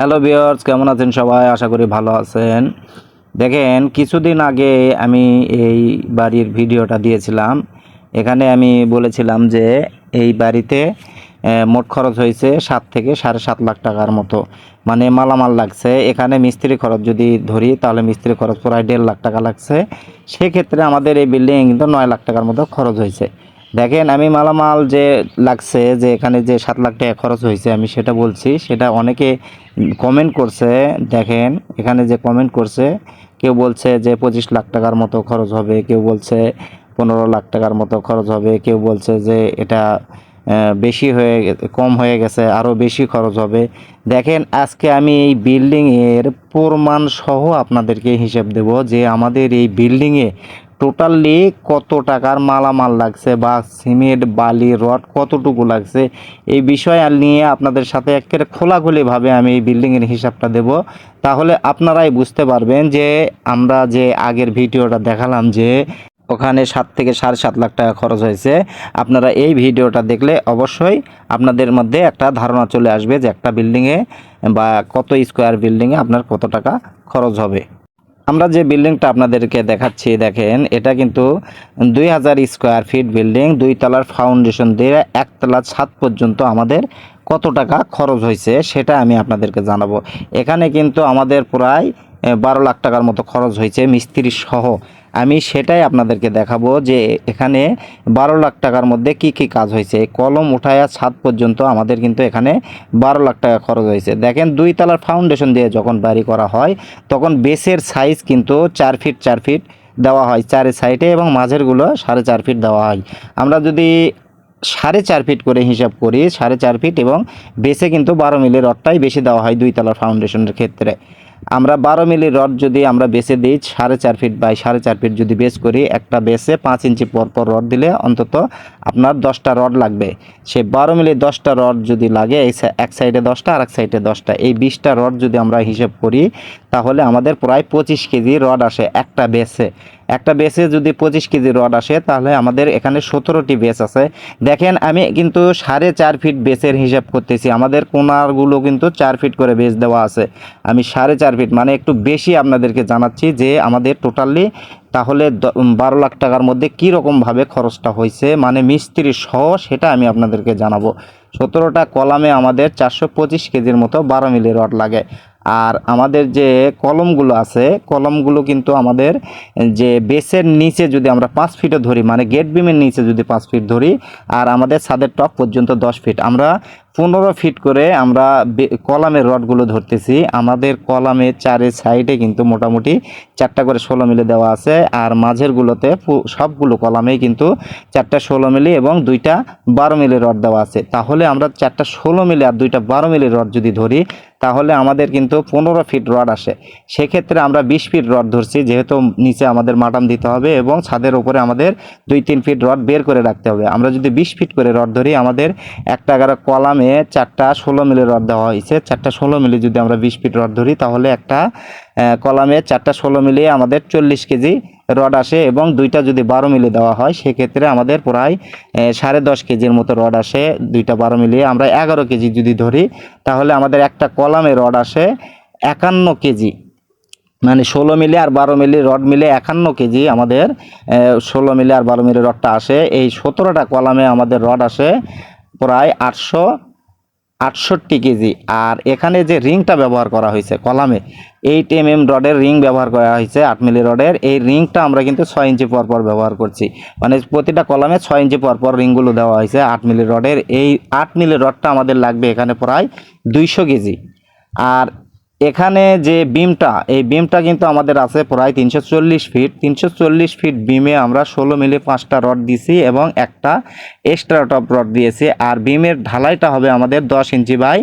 Hello বিয়ার্স কেমন আছেন সবাই? আশা করি ভালো আছেন। দেখেন, কিছুদিন আগে আমি এই বাড়ির ভিডিওটা দিয়েছিলাম। এখানে আমি বলেছিলাম যে এই বাড়িতে মোট খরচ হয়েছে সাত থেকে সাড়ে সাত লাখ টাকার মতো। মানে মালামাল লাগছে। এখানে মিস্ত্রি খরচ যদি ধরি, তাহলে মিস্ত্রি খরচ প্রায় দেড় লাখ টাকা লাগছে। সেক্ষেত্রে আমাদের এই বিল্ডিং কিন্তু নয় লাখ টাকার মতো খরচ হয়েছে। দেখেন, আমি মালামাল যে লাগছে, যে এখানে যে সাত লাখ টাকা খরচ হয়েছে, আমি সেটা বলছি। সেটা অনেকে কমেন্ট করছে, দেখেন, এখানে যে কমেন্ট করছে, কেউ বলছে যে পঁচিশ লাখ টাকার মতো খরচ হবে, কেউ বলছে পনেরো লাখ টাকার মতো খরচ হবে, কেউ বলছে যে এটা বেশি হয়ে কম হয়ে গেছে আরও বেশি খরচ হবে। দেখেন, আজকে আমি এই বিল্ডিংয়ের প্রমাণ সহ আপনাদেরকে হিসেব দেব যে আমাদের এই বিল্ডিংয়ে টোটালি কত টাকার মালামাল লাগছে বা সিমেন্ট, বালি, রড কতটুকু লাগছে? এই বিষয় নিয়ে আপনাদের সাথে একেবারে খোলাখুলিভাবে আমি এই বিল্ডিংয়ের হিসাবটা দেব। তাহলে আপনারাই বুঝতে পারবেন যে আমরা যে আগের ভিডিওটা দেখালাম যে ওখানে সাত থেকে সাড়ে সাত লাখ টাকা খরচ হয়েছে। আপনারা এই ভিডিওটা দেখলে অবশ্যই আপনাদের মধ্যে একটা ধারণা চলে আসবে যে একটা বিল্ডিংয়ে বা কত স্কোয়ার বিল্ডিংয়ে আপনার কত টাকা খরচ হবে। আমরা যে বিল্ডিংটা আপনাদেরকে দেখাচ্ছি, দেখেন, এটা কিন্তু দুই হাজার স্কোয়ার ফিট বিল্ডিং, দুই তলার ফাউন্ডেশন দিয়ে একতলা ছাদ পর্যন্ত আমাদের কত টাকা খরচ হয়েছে সেটা আমি আপনাদেরকে জানাব। এখানে কিন্তু আমাদের প্রায় বারো লাখ টাকার মতো খরচ হয়েছে মিস্ত্রি সহ। আমি সেটাই আপনাদেরকে দেখাবো যে এখানে বারো লাখ টাকার মধ্যে কি কি কাজ হয়েছে। কলম উঠায়া ছাদ পর্যন্ত আমাদের কিন্তু এখানে বারো লাখ টাকা খরচ হয়েছে। দেখেন দুই তলার ফাউন্ডেশন দিয়ে যখন বাড়ি করা হয়, তখন বেসের সাইজ কিন্তু চার ফিট চার ফিট দেওয়া হয়। চারের সাইডে এবং মাঝেরগুলো সাড়ে চার ফিট দেওয়া হয়। আমরা যদি সাড়ে চার ফিট করে হিসাব করি, সাড়ে চার ফিট এবং বেসে কিন্তু বারো মিলি রডটাই বেশি দেওয়া হয় দুই তলার ফাউন্ডেশনের ক্ষেত্রে। আমরা বারো মিলি রড যদি আমরা বেছে দিই, সাড়ে চার ফিট বাই সাড়ে চার ফিট যদি বেস করি, একটা বেসে পাঁচ ইঞ্চি পর পর রড দিলে অন্তত আপনার দশটা রড লাগবে। সে বারো মিলি দশটা রড যদি লাগে এক সাইডে দশটা আর এক সাইডে দশটা, এই বিশটা রড যদি আমরা হিসেব করি তাহলে আমাদের প্রায় পঁচিশ কেজি রড আসে একটা বেসে। একটা বেসে যদি পঁচিশ কেজি রড আসে, তাহলে আমাদের এখানে সতেরোটি বেস আছে। দেখেন, আমি কিন্তু সাড়ে চার ফিট বেসের হিসাব করতেছি। আমাদের কোনারগুলো কিন্তু চার ফিট করে বেস দেওয়া আছে। আমি সাড়ে চার ফিট মানে একটু বেশি আপনাদেরকে জানাচ্ছি যে আমাদের টোটালি তাহলে বারো লাখ টাকার মধ্যে কী রকমভাবে খরচটা হয়েছে মানে মিস্ত্রি সহ সেটা আমি আপনাদেরকে জানাব। সতেরোটা কলামে আমাদের চারশো পঁচিশ কেজির মতো বারো মিলি রড লাগে। আর আমাদের যে কলমগুলো আছে, কলমগুলো কিন্তু আমাদের যে বেসের নিচে যদি আমরা পাঁচ ফিটও ধরি মানে গেট বিমের নিচে যদি পাঁচ ফিট ধরি, আর আমাদের ছাদের টপ পর্যন্ত দশ ফিট আমরা পনেরো ফিট করে আমরা কলামের রডগুলো ধরতেছি। আমাদের কলামের চারে সাইডে কিন্তু মোটামুটি চারটা করে ষোলো মিলি দেওয়া আছে। আর মাঝেরগুলোতে সবগুলো কলামেই কিন্তু চারটা ষোলো মিলি এবং দুইটা বারো মিলি রড দেওয়া আছে। তাহলে আমরা চারটা ষোলো মিলি আর দুইটা বারো মিলি রড যদি ধরি, তাহলে আমাদের কিন্তু পনেরো ফিট রড আসে। সেক্ষেত্রে আমরা বিশ ফিট রড ধরছি, যেহেতু নিচে আমাদের মাটাম দিতে হবে এবং ছাদের উপরে আমাদের দুই তিন ফিট রড বের করে রাখতে হবে। আমরা যদি বিশ ফিট করে রড ধরি, আমাদের একটা এগারো কলামে চারটা ষোলো মিলি রড দেওয়া হয়েছে। চারটা ষোলো মিলি যদি আমরা বিশ ফিট রড ধরি, তাহলে একটা কলামে চারটা ষোলো মিলিয়ে আমাদের চল্লিশ কেজি রড আসে এবং দুইটা যদি বারো মিলি দেওয়া হয়, সেক্ষেত্রে আমাদের প্রায় সাড়ে দশ কেজির মতো রড আসে। দুইটা বারো মিলিয়ে আমরা এগারো কেজি যদি ধরি, তাহলে আমাদের একটা কলামে রড আসে একান্ন কেজি। মানে ষোলো মিলি আর বারো মিলি রড মিলে একান্ন কেজি আমাদের ষোলো মিলি আর বারো মিলি রডটা আসে। এই সতেরোটা কলামে আমাদের রড আসে প্রায় আটশো আটষট্টি কেজি। আর এখানে যে রিংটা ব্যবহার করা হয়েছে, কলামে এইট এম এম রডের রিং ব্যবহার করা হয়েছে, আট মিলি রডের। এই রিংটা আমরা কিন্তু ছয় ইঞ্চি পরপর পর ব্যবহার করছি। মানে প্রতিটা কলামে ছয় ইঞ্চি পরপর পর রিংগুলো দেওয়া হয়েছে, আট মিলি রডের। এই আট মিলি রডটা আমাদের লাগবে এখানে প্রায় দুইশো কেজি। আর এখানে যে বিমটা, এই বিমটা কিন্তু আমাদের আছে প্রায় তিনশো চল্লিশ ফিট তিনশো চল্লিশ ফিট বিমে আমরা ষোলো মিলি পাঁচটা রড দিয়েছি এবং একটা এক্সট্রা টপ রড দিয়েছি। আর বিমের ঢালাইটা হবে আমাদের দশ ইঞ্চি বাই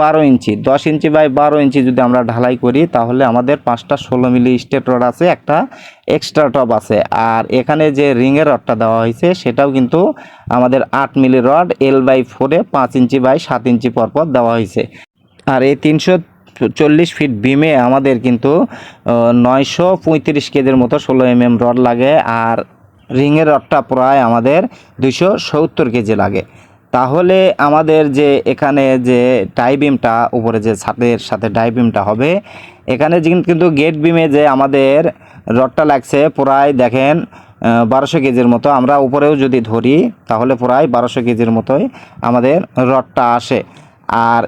বারো ইঞ্চি। দশ ইঞ্চি বাই বারো ইঞ্চি যদি আমরা ঢালাই করি, তাহলে আমাদের পাঁচটা ষোলো মিলি স্টেট রড আছে, একটা এক্সট্রা টপ আছে। আর এখানে যে রিংয়ের রডটা দেওয়া হয়েছে, সেটাও কিন্তু আমাদের আট মিলি রড এল বাই ফোরে পাঁচ ইঞ্চি বাই সাত ইঞ্চি পরপর দেওয়া হয়েছে। আর এই তিনশো চল্লিশ ফিট বিমে আমাদের কিন্তু নয়শো পঁয়ত্রিশ কেজির মতো ষোলো এম এম রড লাগে আর রিংয়ের রডটা প্রায় আমাদের দুইশো সত্তর কেজি লাগে। তাহলে আমাদের যে এখানে যে টাই বিমটা, উপরে যে ছাদের সাথে ডাই বিমটা হবে, এখানে কিন্তু গেট বিমে যে আমাদের রডটা লাগছে প্রায় দেখেন বারোশো কেজির মতো। আমরা উপরেও যদি ধরি, তাহলে প্রায় বারোশো কেজির মতোই আমাদের রডটা আসে। আর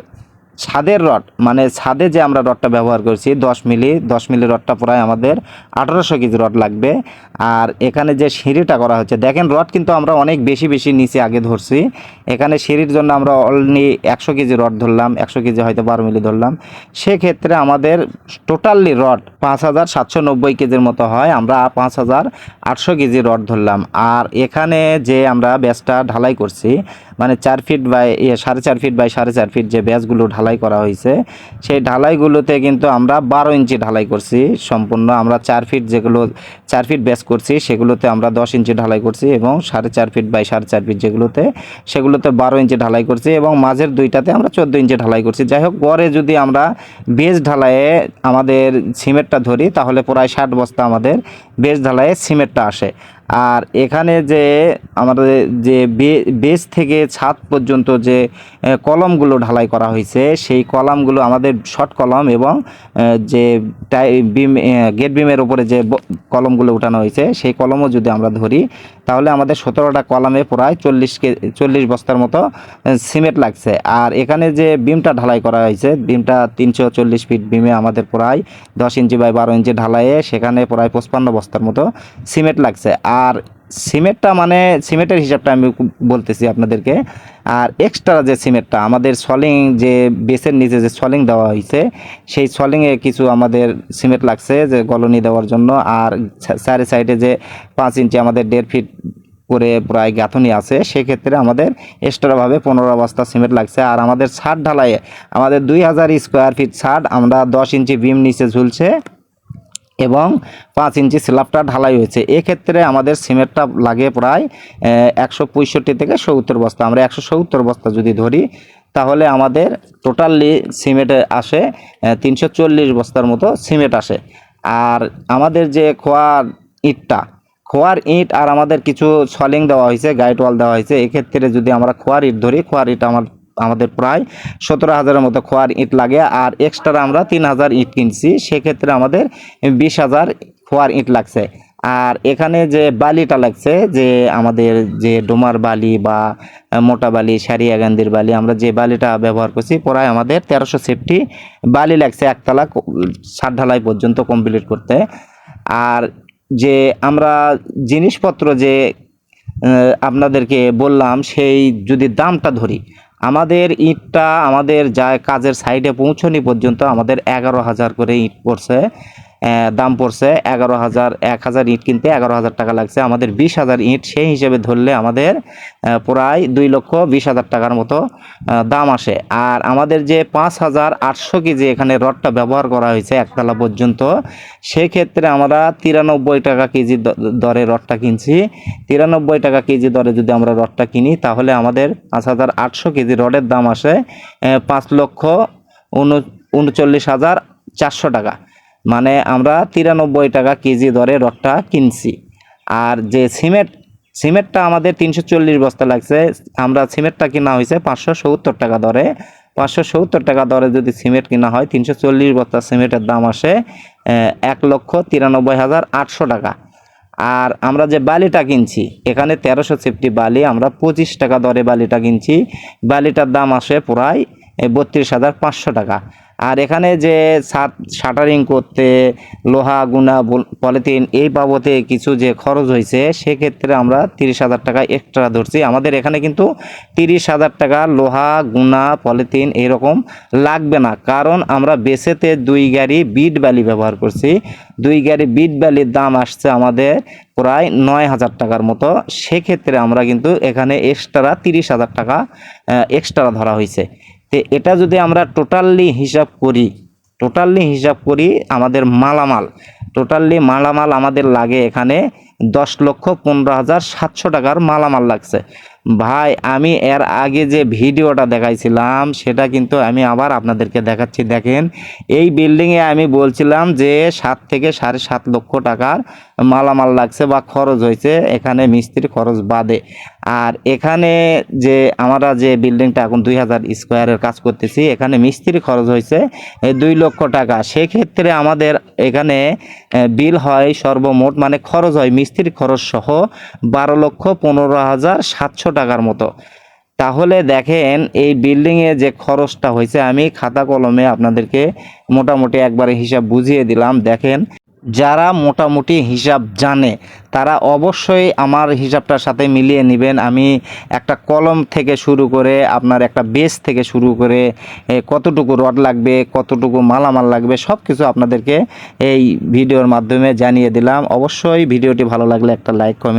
ছাদের রড মানে ছাদে যে আমরা রডটা ব্যবহার করছি, দশ মিলি দশ মিলি রডটা প্রায় আমাদের আঠারোশো কেজি রড লাগবে। আর এখানে যে সিঁড়িটা করা হচ্ছে, দেখেন রড কিন্তু আমরা অনেক বেশি বেশি নিচে আগে ধরছি। এখানে সিঁড়ির জন্য আমরা অলরেডি একশো কেজি রড ধরলাম, একশো কেজি হয়তো বারো মিলি ধরলাম। সেক্ষেত্রে আমাদের টোটালি রড পাঁচ হাজার সাতশো নব্বই কেজির মতো হয়, আমরা পাঁচ হাজার আটশো কেজি রড ধরলাম। আর এখানে যে আমরা ব্যাসটা ঢালাই করছি মানে চার ফিট বাই ইয়ে সাড়ে চার ফিট বাই সাড়ে চার ফিট যে ব্যাসগুলো ঢালাই করা হয়েছে। সেই ঢালাইগুলোতে কিন্তু আমরা বারো ইঞ্চি ঢালাই করছি। সম্পূর্ণ আমরা চার ফিট যেগুলো, চার ফিট ব্যাস করছি, সেগুলোতে আমরা দশ ইঞ্চি ঢালাই করছি এবং সাড়ে চার ফিট বাই সাড়ে চার ফিট যেগুলোতে, সেগুলোতে বারো ইঞ্চি ঢালাই করছি এবং মাঝের দুইটাতে আমরা চোদ্দ ইঞ্চি ঢালাই করছি। যাই হোক গড়ে যদি আমরা বেজ ঢালাইয়ে আমাদের সিমেন্টটা ধরি, তাহলে প্রায় ষাট বস্তা আমাদের বেজ ঢালাইয়ে সিমেন্টটা আসে। আর এখানে যে আমাদের যে বেস থেকে ছাদ পর্যন্ত যে কলমগুলো ঢালাই করা হয়েছে, সেই কলামগুলো আমাদের শর্ট কলম এবং যে টাই, বিম গেট বিমের উপরে যে কলমগুলো উঠানো হয়েছে, সেই কলমও যদি আমরা ধরি তাহলে আমাদের সতেরোটা কলামে প্রায় চল্লিশ কে, চল্লিশ বস্তার মতো সিমেন্ট লাগছে। আর এখানে যে বিমটা ঢালাই করা হয়েছে, বিমটা তিনশো চল্লিশ ফিট বিমে আমাদের প্রায় দশ ইঞ্চি বাই বারো ইঞ্চি ঢালাইয়ে সেখানে প্রায় পঁচপান্ন বস্তার মতো সিমেন্ট লাগছে। আর সিমেন্টটা মানে সিমেন্টের হিসাবটা আমি বলতেছি আপনাদেরকে। আর এক্সট্রা যে সিমেন্টটা, আমাদের সলিং যে বেসের নিচে যে সলিং দেওয়া হয়েছে সেই সলিংয়ে কিছু আমাদের সিমেন্ট লাগছে যে গলনি দেওয়ার জন্য। আর চারি সাইডে যে পাঁচ ইঞ্চি আমাদের দেড় ফিট করে প্রায় গাঁথনি আছে, সেক্ষেত্রে আমাদের এক্সট্রাভাবে পনেরো বস্তা সিমেন্ট লাগছে। আর আমাদের ছাদ ঢালাইয়ে আমাদের দুই হাজার স্কোয়ার ফিট ছাদ, আমরা দশ ইঞ্চি বিম নিচে ঝুলছে। এবং পাঁচ ইঞ্চি স্ল্যাবটা ঢালাই হয়েছে। এক্ষেত্রে আমাদের সিমেন্টটা লাগে প্রায় একশো পঁয়ষট্টি থেকে সত্তর বস্তা। আমরা একশো সত্তর বস্তা যদি ধরি, তাহলে আমাদের টোটালি সিমেন্টে আসে তিনশো চল্লিশ বস্তার মতো সিমেন্ট আসে। আর আমাদের যে খোয়ার ইটটা, খোয়ার ইট আর আমাদের কিছু সলিং দেওয়া হয়েছে গাইড ওয়াল দেওয়া হয়েছে, এক্ষেত্রে যদি আমরা খোয়ার ইট ধরি, খোয়ার ইট আমার আমাদের প্রায় সতেরো হাজারের মতো খোয়ার ইট লাগে, আর এক্সট্রা আমরা তিন হাজার ইট কিনছি। সেক্ষেত্রে আমাদের বিশ হাজার খোয়ার ইট লাগছে। আর এখানে যে বালিটা লাগছে, যে আমাদের যে ডোমার বালি বা মোটা বালি, সারিয়া গান্ধির বালি, আমরা যে বালিটা ব্যবহার করছি, প্রায় আমাদের তেরোশো সেফটি বালি লাগছে একতলা ছাদ ঢালাই পর্যন্ত কমপ্লিট করতে। আর যে আমরা জিনিসপত্র যে আপনাদেরকে বললাম, সেই যদি দামটা ধরি আমাদের ইটটা আমাদের যা কাজের সাইডে পৌঁছনি পর্যন্ত আমাদের এগারো হাজার করে ইট পড়ছে। দাম পড়ছে এগারো হাজার, এক হাজার ইট কিনতে এগারো হাজার টাকা লাগছে। আমাদের বিশ হাজার ইট সেই হিসেবে ধরলে আমাদের প্রায় দুই লক্ষ বিশ হাজার টাকার মতো দাম আসে। আর আমাদের যে পাঁচ হাজার আটশো কেজি এখানে রডটা ব্যবহার করা হয়েছে একতলা পর্যন্ত, সেক্ষেত্রে আমরা তিরানব্বই টাকা কেজি দরে রডটা কিনছি। তিরানব্বই টাকা কেজি দরে যদি আমরা রডটা কিনি, তাহলে আমাদের পাঁচ হাজার আটশো কেজি রডের দাম আসে পাঁচ লক্ষ উন- উনচল্লিশ হাজার চারশো টাকা। মানে আমরা তিরানব্বই টাকা কেজি দরে রডটা কিনছি। আর যে সিমেন্ট, সিমেন্টটা আমাদের তিনশো চল্লিশ বস্তা লাগছে, আমরা সিমেন্টটা কিনা হয়েছে পাঁচশো সত্তর টাকা দরে। পাঁচশো সত্তর টাকা দরে যদি সিমেন্ট কিনা হয়, তিনশো চল্লিশ বস্তা সিমেন্টের দাম আসে এক লক্ষ তিরানব্বই হাজার আটশো টাকা। আর আমরা যে বালিটা কিনছি, এখানে তেরোশো সেফটি বালি, আমরা পঁচিশ টাকা দরে বালিটা কিনছি। বালিটার দাম আসে প্রায় বত্রিশ হাজার পাঁচশো টাকা। আর এখানে যে ছাদ শাটারিং করতে, লোহা, গুনা পলিথিন এই বাবদে কিছু যে খরচ হয়েছে সেক্ষেত্রে আমরা তিরিশ হাজার টাকা এক্সট্রা ধরছি। আমাদের এখানে কিন্তু তিরিশ হাজার টাকা লোহা, গুনা, পলিথিন এরকম লাগবে না। কারণ আমরা বেসেতে দুই গাড়ি বিট বালি ব্যবহার করছি। দুই গাড়ি বিট বালির দাম আসছে আমাদের প্রায় নয় হাজার টাকার মতো। সেক্ষেত্রে আমরা কিন্তু এখানে এক্সট্রা তিরিশ হাজার টাকা এক্সট্রা ধরা হয়েছে তো এটা যদি আমরা টোটালি হিসাব করি, টোটালি হিসাব করি আমাদের মালামাল, টোটালি মালামাল আমাদের লাগে এখানে দশ লক্ষ পনেরো হাজার সাতশো টাকার মালামাল লাগছে। ভাই, আমি এর আগে যে ভিডিওটা দেখাইছিলাম, সেটা কিন্তু আমি আবার আপনাদেরকে দেখাচ্ছি। দেখেন, এই বিল্ডিংয়ে আমি বলছিলাম যে সাত থেকে সাড়ে সাত লক্ষ টাকার মালামাল লাগছে বা খরচ হয়েছে। এখানে মিস্ত্রি খরচ বাদে। আর এখানে যে আমরা যে বিল্ডিংটা এখন দুই হাজার স্কোয়ারের কাজ করতেছি, এখানে মিস্ত্রি খরচ হয়েছে দুই লক্ষ টাকা। সেক্ষেত্রে আমাদের এখানে বিল হয় সর্বমোট মানে খরচ হয় মিস্ত্রি খরচ সহ বারো লক্ষ পনেরো হাজার সাতশো টাকার মতো। তাহলে দেখেন এই বিল্ডিংয়ে যে খরচটা হয়েছে, আমি খাতা কলমে আপনাদেরকে মোটামুটি একবারে হিসাব বুঝিয়ে দিলাম। দেখেন যারা মোটামুটি হিসাব জানে, তারা অবশ্যই আমার হিসাবটার সাথে মিলিয়ে নেবেন। আমি একটা কলম থেকে শুরু করে, আপনার একটা বেস থেকে শুরু করে কতটুকু রড লাগবে, কতটুকু মালামাল লাগবে সব কিছু আপনাদেরকে এই ভিডিওর মাধ্যমে জানিয়ে দিলাম। অবশ্যই ভিডিওটি ভালো লাগলে একটা লাইক, কমেন্ট